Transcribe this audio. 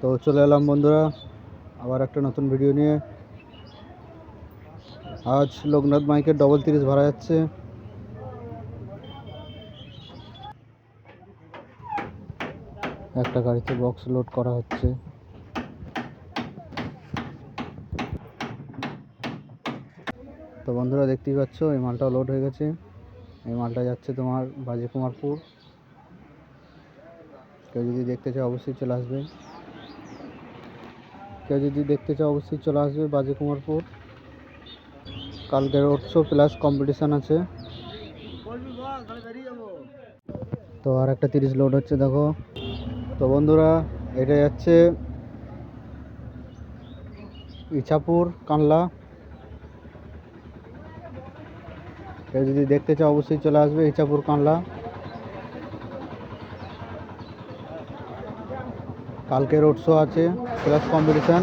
তো চলে এলাম বন্ধুরা, আবার একটা নতুন ভিডিও নিয়ে। আজ লোকনাথ মাইকের ডবল তিরিশ ভাড়া যাচ্ছে। একটা গাড়িতে বক্স লোড করা হচ্ছে। তো বন্ধুরা, দেখতেই পাচ্ছ, এই মালটাও লোড হয়ে গেছে। এই মালটা যাচ্ছে তোমার বাজে কুমারপুর। কেউ যদি দেখতে চাও অবশ্যই চলে আসবে। কেউ যদি দেখতে চাও, অবশ্যই চলে আসবে বাজে কুমারপুর। কালকে শো প্লাস কম্পিটিশান আছে। তো আর একটা তিরিশ লোড হচ্ছে, দেখো। তো বন্ধুরা, এটা যাচ্ছে ইছাপুর, কানলা। কেউ যদি দেখতে চাও, অবশ্যই চলে আসবে ইছাপুর, কানলা। কালকে রোড শো আছে প্লাস কম্পিটিশান